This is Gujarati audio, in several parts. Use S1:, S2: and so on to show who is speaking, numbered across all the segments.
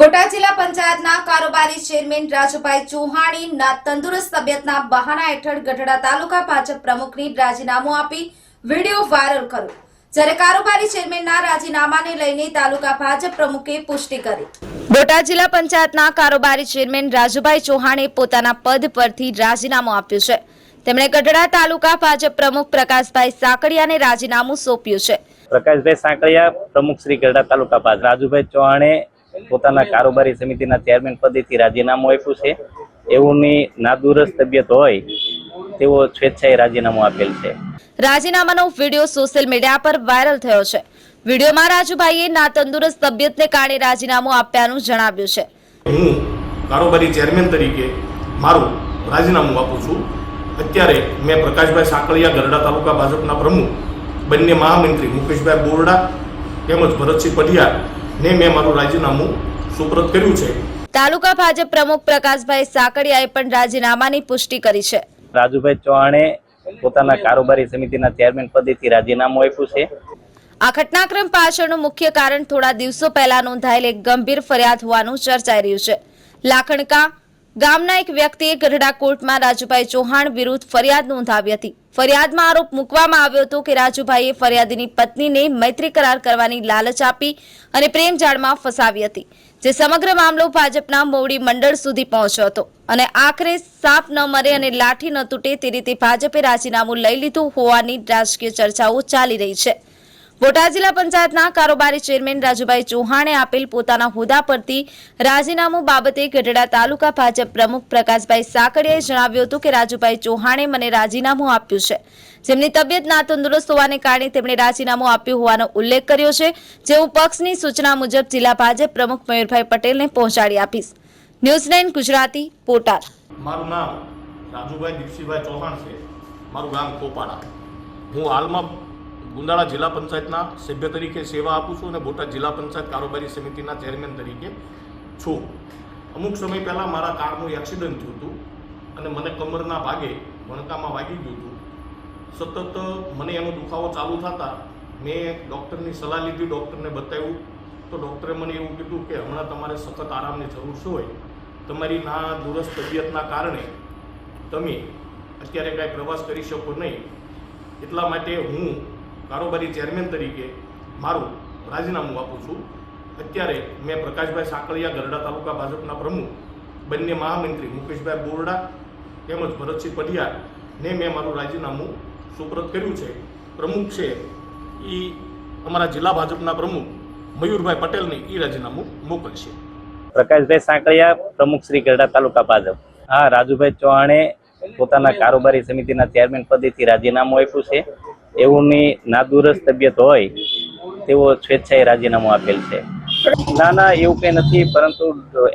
S1: બોટાદ જિલ્લા પંચાયતના કારોબારી ચેરમેન રાજુભાઈ ચૌહાણીના તંદુરસ્ત તબિયતના બહાના હેઠળ ગઢડા તાલુકા ભાજપ પ્રમુખની રાજીનામું આપી વીડિયો વાયરલ કર્યો. જ્યારે કારોબારી ચેરમેનના રાજીનામાને લઈને તાલુકા ભાજપ પ્રમુખે પુષ્ટિ કરી. બોટાદ જિલ્લા પંચાયતના કારોબારી ચેરમેન રાજુભાઈ ચૌહાણે પોતાના પદ પરથી રાજીનામું આપ્યું છે. તેમણે ગઢડા તાલુકા ભાજપ પ્રમુખ પ્રકાશભાઈ સાકડિયાને રાજીનામું સોંપ્યું છે.
S2: પ્રકાશભાઈ સાંકળિયા પ્રમુખ શ્રી ગઢડા તાલુકા ભાજપ. રાજુભાઈ ચૌહાણે પોતાના કારોબારી સમિતિના ચેરમેન પદેથી રાજીનામું આપ્યું છે. એઓની નાદુરસ્ત તબિયત હોય તેઓ સ્વેચ્છાએ રાજીનામું આપેલ છે.
S1: રાજીનામાનો વીડિયો સોશિયલ મીડિયા પર વાયરલ થયો છે. વિડીયોમાં રાજુભાઈએ ના તંદુરસ્ત તબિયતને કારણે રાજીનામું આપ્યાનું જણાવ્યું છે.
S3: હું કારોબારી ચેરમેન તરીકે મારું રાજીનામું આપું છું. અત્યારે મેં પ્રકાશભાઈ સાંકળિયા ગરડા તાલુકા ભાજપના પ્રમુખ બંને મહામંત્રી મુકેશભાઈ બોરડા તેમજ ભરતસિંહ પઢિયાર ને મેં મારું રાજીનામું સુપ્રત કર્યું છે.
S1: તાલુકા ભાજપ પ્રમુખ પ્રકાશભાઈ સાકડિયાએ પણ રાજીનામાની પુષ્ટિ કરી છે.
S2: રાજુભાઈ ચૌહાણે પોતાના કારોબારી સમિતિના ચેરમેન પદેથી રાજીનામું આપ્યું છે.
S1: આ ઘટનાક્રમ પાછળનું મુખ્ય કારણ થોડા દિવસો પહેલા નોંધાયેલ એક ગંભીર ફરિયાદ હોવાનું ચર્ચાઈ રહ્યું છે. લાખણકા ગામના એક વ્યક્તિએ ગઢડા કોર્ટમાં રાજુભાઈ ચૌહાણ વિરુદ્ધ ફરિયાદ નોંધાવી હતી. ફરિયાદમાં આરોપ મૂકવામાં આવ્યો હતો કે રાજુભાઈએ ફરિયાદીની પત્નીને મૈત્રી કરાર કરવાની લાલચ આપી અને પ્રેમ જાળમાં ફસાવી હતી, જે સમગ્ર મામલો ભાજપના મોવડી મંડળ સુધી પહોંચ્યો હતો. અને આખરે સાપ ન મરે અને લાઠી ન તૂટે તે રીતે ભાજપે રાજીનામું લઈ લીધું હોવાની રાજકીય ચર્ચાઓ ચાલી રહી છે. બોટાદ જિલ્લા પંચાયતના કારોબારી ચેરમેન રાજુભાઈ ચૌહાણે આપેલ પોતાના હોદ્દા પરથી રાજીનામું બાબતે ગઢડા તાલુકા ભાજપ પ્રમુખ પ્રકાશભાઈ સાકડિયાએ જણાવ્યું હતું કે રાજુભાઈ ચૌહાણે મને રાજીનામું આપ્યું છે. જેમની તબિયત ના તંદુરસ્ત હોવાને કારણે તેમણે રાજીનામું આપ્યું હોવાનો ઉલ્લેખ કર્યો છે. જે હું પક્ષની સૂચના મુજબ જિલ્લા ભાજપ પ્રમુખ મયુરભાઈ પટેલને પહોંચાડી આપીશ. ન્યૂઝ નાઇન ગુજરાતી બોટાદ
S3: મારું નામ રાજુભાઈ દીપસિંહભાઈ ચૌહાણ છે. મારું ગામ કોપાડા. હું હાલમાં ગુંદાળા જિલ્લા પંચાયતના સભ્ય તરીકે સેવા આપું છું અને બોટાદ જિલ્લા પંચાયત કારોબારી સમિતિના ચેરમેન તરીકે છું. અમુક સમય પહેલાં મારા કારનું એક્સિડન્ટ થયું હતું અને મને કમરના ભાગે વણકામાં વાગી ગયું હતું. સતત મને એનો દુખાવો ચાલુ થતા મેં ડૉક્ટરની સલાહ લીધી, ડૉક્ટરને બતાવ્યું. તો ડૉક્ટરે મને એવું કીધું કે હમણાં તમારે સખત આરામની જરૂર છે હોય. તમારી ના દુરસ્ત તબિયતના કારણે તમે અત્યારે કાંઈ પ્રવાસ કરી શકો નહીં. એટલા માટે હું કારોબારી ચેરમેન તરીકે મારું રાજીનામું આપું છું. અત્યારે મેં પ્રકાશભાઈ સાંકળિયા ગરડા તાલુકા ભાજપના પ્રમુખ, બંને મહામંત્રી મુકેશભાઈ બોરડા તેમજ ભરતસિંહ પઢિયાને મેં મારું રાજીનામું સુપ્રત કર્યું છે. પ્રમુખ છે એ અમારા જિલ્લા ભાજપના પ્રમુખ મયુરભાઈ પટેલને એ રાજીનામું મોકલશે.
S2: પ્રકાશભાઈ સાંકળિયા, પ્રમુખ શ્રી ગરડા તાલુકા ભાજપ. હા, રાજુભાઈ ચૌહાણે પોતાના કારોબારી સમિતિના ચેરમેન પદેથી રાજીનામું આપ્યું છે. એઓની નાદુરસ્ત તબિયત હોય, તેઓ સ્વેચ્છાએ રાજીનામું આપેલ છે. ના ના એવું કંઈ નથી, પરંતુ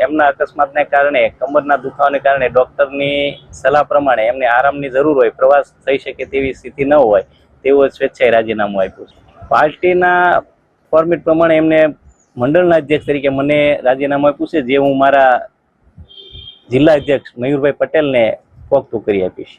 S2: એમના અકસ્માતને કારણે, કમરના દુખાવાને કારણે ડૉક્ટરની સલાહ પ્રમાણે એમને આરામની જરૂર હોય, પ્રવાસ થઈ શકે તેવી સ્થિતિ ન હોય, તેઓ સ્વેચ્છાએ રાજીનામું આપ્યું છે. પાર્ટીના ફોર્મેટ પ્રમાણે એમને મંડળના અધ્યક્ષ તરીકે મને રાજીનામું આપ્યું છે, જે હું મારા જિલ્લા અધ્યક્ષ મયુરભાઈ પટેલને પોખતું કરી આપીશ.